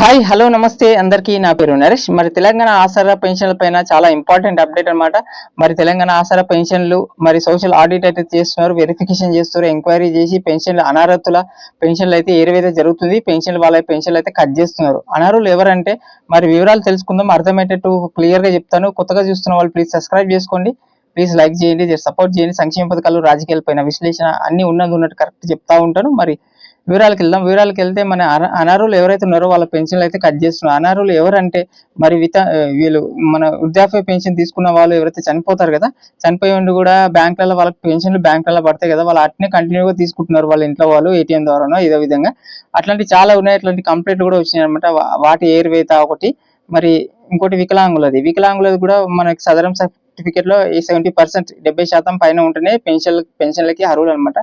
Hi hello నమస్తే. అందరికీ నా పేరు నరేష్. మరి తెలంగాణ ఆసరా పెన్షన్ల పైన చాలా ఇంపార్టెంట్ అప్డేట్ అన్నమాట. మరి తెలంగాణ ఆసరా పెన్షన్లు మరి సోషల్ ఆడిట్ అయితే చేస్తున్నారు వెరిఫికేషన్ చేస్తున్నారు ఎంక్వైరీ చేసి పెన్షన్లు అనర్హతుల పెన్షన్లు అయితే ఏరువైతే జరుగుతుంది పెన్షన్లు వాళ్ళ పెన్షన్లు అయితే కట్ చేస్తున్నారు. అనర్హులు ఎవరంటే మరి వివరాలు తెలుసుకుందాం అర్థమయ్యేటట్టు క్లియర్గా చెప్తాను. కొత్తగా చూస్తున్న వాళ్ళు ప్లీజ్ సబ్స్క్రైబ్ చేసుకోండి. ప్లీజ్ లైక్ చేయండి సపోర్ట్ చేయండి. సంక్షేమ పథకాలు రాజకీయాల పైన విశ్లేషణ అన్ని ఉన్నది ఉన్నట్టు కరెక్ట్ చెప్తా ఉంటాను. మరి వివరాలకు వెళ్దాం. వివరాలకు వెళ్తే మన అనారులు ఎవరైతే ఉన్నారో వాళ్ళ పెన్షన్లు అయితే కట్ చేస్తున్నారు. అనారులు ఎవరంటే మరి విత వీళ్ళు మన వృద్ధాప్య పెన్షన్ తీసుకున్న వాళ్ళు ఎవరైతే చనిపోతారు కదా చనిపోయి ఉండి కూడా బ్యాంకులలో వాళ్ళకి పెన్షన్లు బ్యాంకులలో పడతాయి కదా వాళ్ళు అట్నే కంటిన్యూగా తీసుకుంటున్నారు వాళ్ళ ఇంట్లో వాళ్ళు ఏటీఎం ద్వారానో ఇదే విధంగా. అట్లాంటి చాలా ఉన్నాయి. అట్లాంటి కంప్లైంట్ కూడా వచ్చినాయి అనమాట వాటి ఏరువేత ఒకటి. మరి ఇంకోటి వికలాంగులది. వికలాంగులది కూడా మనకి సదరం సర్టిఫికేట్లో ఈ సెవెంటీ పర్సెంట్ డెబ్బై శాతం పైన ఉంటేనే పెన్షన్ పెన్షన్లకి అర్హులు అనమాట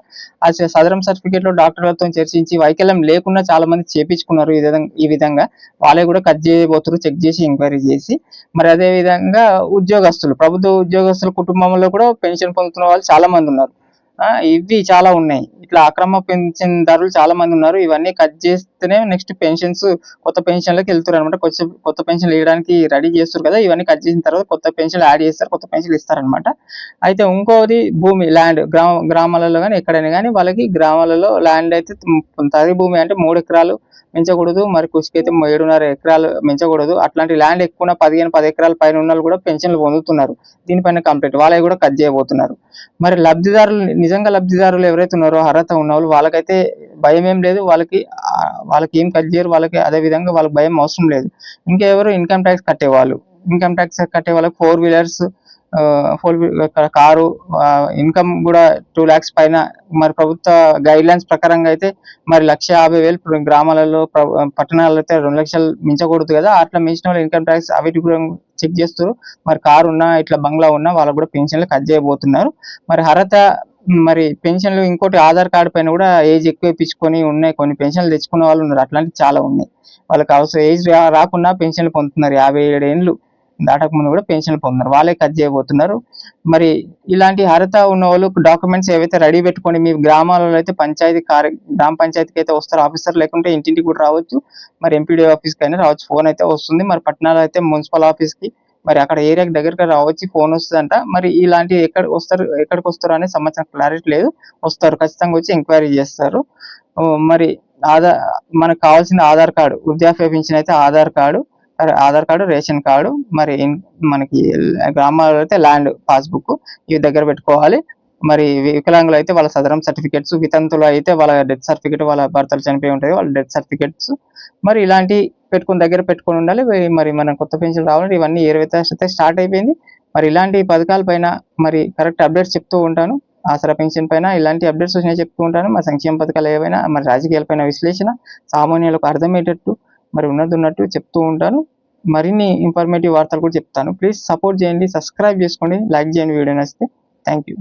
ఆ సదరం సర్టిఫికేట్లో డాక్టర్లతో చర్చించి వైకల్యం లేకుండా చాలా మంది చేపించుకున్నారు ఈ విధంగా ఈ విధంగా. వాళ్ళే కూడా కట్ చేయబోతున్నారు చెక్ చేసి ఎంక్వైరీ చేసి. మరి అదే విధంగా ఉద్యోగస్తులు ప్రభుత్వ ఉద్యోగస్తుల కుటుంబంలో కూడా పెన్షన్ పొందుతున్న వాళ్ళు చాలా మంది ఉన్నారు. ఆ, ఇవి చాలా ఉన్నాయి. ఇట్లా అక్రమ పెన్షన్దారులు చాలా మంది ఉన్నారు. ఇవన్నీ కట్ చేసి చెప్తేనే నెక్స్ట్ పెన్షన్స్ కొత్త పెన్షన్లకు వెళ్తారు అనమాట కొత్త కొత్త పెన్షన్లు వేయడానికి రెడీ చేస్తారు కదా ఇవన్నీ కట్ చేసిన తర్వాత కొత్త పెన్షన్లు యాడ్ చేస్తారు కొత్త పెన్షన్లు ఇస్తారనమాట అయితే ఇంకోది భూమి ల్యాండ్ గ్రామ గ్రామాలలో కానీ ఎక్కడైనా కానీ వాళ్ళకి గ్రామాలలో ల్యాండ్ అయితే తది భూమి అంటే మూడు ఎకరాలు పెంచకూడదు. మరి కుషికైతే ఏడున్నర ఎకరాలు పెంచకూడదు. అట్లాంటి ల్యాండ్ ఎక్కువ పదిహేను పది ఎకరాల పైన ఉన్న వాళ్ళు కూడా పెన్షన్లు పొందుతున్నారు. దీనిపైన కంప్లీట్ వాళ్ళవి కూడా కట్ చేయబోతున్నారు. మరి లబ్ధిదారులు నిజంగా లబ్ధిదారులు ఎవరైతే ఉన్నారో అర్హత ఉన్న వాళ్ళు వాళ్ళకైతే భయం ఏం లేదు. వాళ్ళకి వాళ్ళకి ఏం కట్ చేయరు. వాళ్ళకి అదే విధంగా వాళ్ళకి భయం అవసరం లేదు. ఇంకా ఎవరు ఇన్కమ్ ట్యాక్స్ కట్టేవాళ్ళు. ఇన్కమ్ ట్యాక్స్ కట్టే వాళ్ళకి four wheelers four car income కూడా టూ ల్యాక్స్ పైన మరి ప్రభుత్వ గైడ్ లైన్స్ ప్రకారంగా అయితే మరి లక్ష యాభై వేలు గ్రామాలలో పట్టణాలలో అయితే రెండు లక్షలు మించకూడదు కదా. అట్లా మించిన వాళ్ళు ఇన్కమ్ ట్యాక్స్ అవిటి కూడా చెక్ చేస్తారు మరి కారు ఉన్నా ఇట్లా బంగ్లా ఉన్నా వాళ్ళకు కూడా పెన్షన్లు కట్ చేయబోతున్నారు. మరి అర్హత మరి పెన్షన్లు ఇంకోటి ఆధార్ కార్డు పైన కూడా ఏజ్ ఎక్కువ ఇప్పించుకొని ఉన్నాయి. కొన్ని పెన్షన్లు తెచ్చుకునే వాళ్ళు ఉన్నారు. అట్లాంటివి చాలా ఉన్నాయి. వాళ్ళకి అవసరం ఏజ్ రాకుండా పెన్షన్లు పొందుతున్నారు. యాభై ఏడు ఏళ్ళు దాటక ముందు కూడా పెన్షన్లు పొందుతున్నారు. వాళ్ళే కట్ చేయబోతున్నారు. మరి ఇలాంటి అర్హత ఉన్న వాళ్ళు డాక్యుమెంట్స్ ఏవైతే రెడీ పెట్టుకొని మీ గ్రామాలలో అయితే పంచాయతీ కార్య గ్రామ పంచాయతీకి అయితే వస్తారు ఆఫీసర్ లేకుంటే ఇంటింటికి కూడా రావచ్చు. మరి ఎంపీడీ ఆఫీస్కి అయినా రావచ్చు. ఫోన్ అయితే వస్తుంది. మరి పట్టణాలు అయితే మున్సిపల్ ఆఫీస్కి మరి అక్కడ ఏరియాకి దగ్గరగా రావచ్చు ఫోన్ వస్తుందంట. మరి ఇలాంటి ఎక్కడ వస్తారు ఎక్కడికి వస్తారు అనే సంబంధించిన క్లారిటీ లేదు. వస్తారు ఖచ్చితంగా వచ్చి ఎంక్వైరీ చేస్తారు. మరి ఆధార్ మనకు కావాల్సిన ఆధార్ కార్డు వృద్ధాప్య పెన్షన్ అయితే ఆధార్ కార్డు మరి ఆధార్ కార్డు రేషన్ కార్డు మరి మనకి గ్రామాల్లో అయితే ల్యాండ్ పాస్బుక్ ఇవి దగ్గర పెట్టుకోవాలి. మరి వికలాంగులు అయితే వాళ్ళ సదరం సర్టిఫికేట్స్ వితంతులు అయితే వాళ్ళ డెత్ సర్టిఫికేట్ వాళ్ళ భర్తలు చనిపోయి ఉంటాయి వాళ్ళ డెత్ సర్టిఫికేట్స్ మరి ఇలాంటి పెట్టుకుని దగ్గర పెట్టుకొని ఉండాలి మరి- మనం మన కొత్త పెన్షన్ రావాలంటే ఇవన్నీ ఇరవై అయితే స్టార్ట్ అయిపోయింది. మరి ఇలాంటి పథకాల పైన మరి కరెక్ట్ అప్డేట్స్ చెప్తూ ఉంటాను. ఆసరా పెన్షన్ పైన ఇలాంటి అప్డేట్స్ వచ్చినాయి చెప్తూ ఉంటాను. మరి సంక్షేమ పథకాలు ఏవైనా మరి రాజకీయాల పైన విశ్లేషణ సామాన్యులకు అర్థమయ్యేటట్టు మరి ఉన్నది ఉన్నట్టు చెప్తూ ఉంటాను. మరిన్ని ఇన్ఫర్మేటివ్ వార్తలు కూడా చెప్తాను. ప్లీజ్ సపోర్ట్ చేయండి సబ్స్క్రైబ్ చేసుకోండి లైక్ చేయండి వీడియో నచ్చితే. Thank you